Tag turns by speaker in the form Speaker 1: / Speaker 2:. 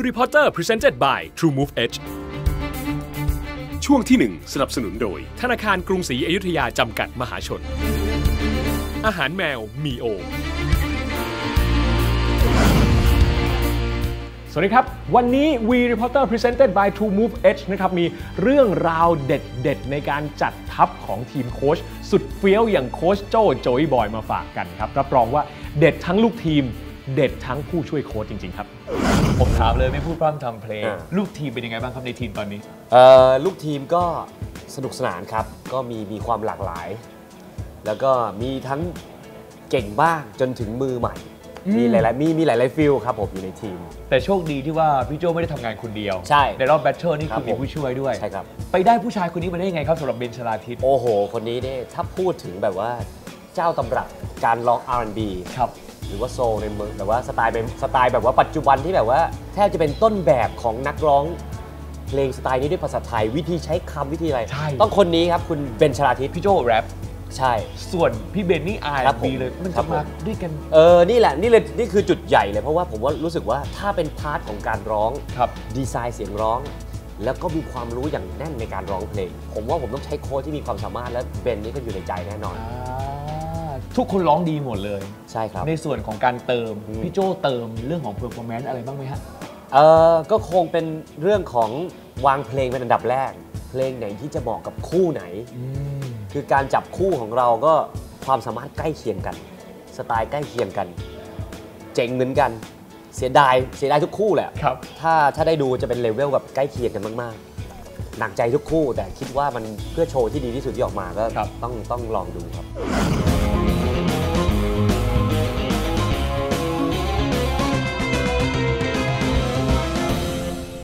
Speaker 1: We Reporter Presented by True Move Edge ช่วงที่ 1 สนับสนุนโดย ธนาคารกรุงศรีอยุธยาจำกัดมหาชน อาหารแมวมีโอ สวัสดีครับ วันนี้ We Reporter Presented by True Move Edge นะครับมีเรื่องราวเด็ดๆ ในการจัดทัพของทีมโค้ชสุดเฟี้ยวอย่างโค้ชโจโจยบอยมาฝากกันครับ รับรองว่าเด็ดทั้งลูกทีม เด็ดทั้งผู้ช่วยโค้ชจริง ๆ ครับ
Speaker 2: ผมถามเลยไม่พูดพร่ำทำเพลง
Speaker 3: อ่า
Speaker 2: ลูกทีมเป็นยังไงบ้างครับในทีมตอนนี้
Speaker 3: เอ่อลูกทีมก็สนุกสนานครับ ก็มีมีความหลากหลาย แล้วก็มีทั้งเก่งบ้างจนถึงมือใหม่ มีหลายๆมีมีหลายๆฟิลครับผมอยู่ในทีม
Speaker 2: แต่โชคดีที่ว่าพี่โจไม่ได้ทำงานคนเดียว
Speaker 3: ใช่
Speaker 2: ในรอบแบทเทิลนี่
Speaker 3: ครั
Speaker 2: คื
Speaker 3: บ
Speaker 2: อมีผู้ช่วยด้วย
Speaker 3: ใช่ครับ
Speaker 2: ไปได้ผู้ชายคนนี้มาได้ยังไงครับสำหรับเบนชลาทิศ
Speaker 3: โอ้โห คนนี้เนี่ยถ้าพูดถึงแบบว่า เจ้าตำรับการร้อง R&B
Speaker 2: ครับ
Speaker 3: หรือว่าโซลในเมืองแบบว่าสไตล์เป็นสไตล์แบบว่าปัจจุบันที่แบบว่าแทบจะเป็นต้นแบบของนักร้องเพลงสไตล์นี้ด้วยภาษาไทยวิธีใช้คำวิธีอะไร
Speaker 2: ใช่
Speaker 3: ต้องคนนี้ครับคุณเบนชลาทิศ
Speaker 2: พี่โจแรป
Speaker 3: ใช่
Speaker 2: ส่วนพี่เบนนี่อา
Speaker 3: ครับ
Speaker 2: ร์
Speaker 3: ผม
Speaker 2: บีเลยมัน
Speaker 3: ครั
Speaker 2: จะ
Speaker 3: บผม
Speaker 2: มาด้วยกัน
Speaker 3: เออนี่แหละนี่เลยนี่คือจุดใหญ่เลยเพราะว่าผมว่ารู้สึกว่าถ้าเป็นพาร์ทของการร้อง
Speaker 2: ครับ
Speaker 3: ดีไซน์เสียงร้อง แล้วก็มีความรู้อย่างแน่นในการร้องเพลง ผมว่าผมต้องใช้โค้ชที่มีความสามารถและเบนนี่ก็อยู่ในใจแน่นอน
Speaker 2: อ่า ทุกคนร้องดีหมดเลย
Speaker 3: ใช่ครับ
Speaker 2: ในส่วนของการเติม
Speaker 3: อืม
Speaker 2: พี่โจเติมเรื่องของเพอร์ฟอร์แมนซ์อะไรบ้างไหมฮะ
Speaker 3: เออก็คงเป็นเรื่องของวางเพลงเป็นอันดับแรก เพลงไหนที่จะเหมาะกับคู่ไหน คือการจับคู่ของเราก็ความสามารถใกล้เคียงกัน สไตล์ใกล้เคียงกัน เจ๋งเหมือนกัน เสียดายเสียดายทุกคู่แหละ
Speaker 2: ครับ
Speaker 3: ถ้าถ้าได้ดูจะเป็นเลเวลแบบใกล้เคียงกันมากๆหนักใจทุกคู่แต่คิดว่ามันเพื่อโชว์ที่ดีที่สุดที่ออกมาก็
Speaker 2: ครับ
Speaker 3: ต้องต้องลองดูครับ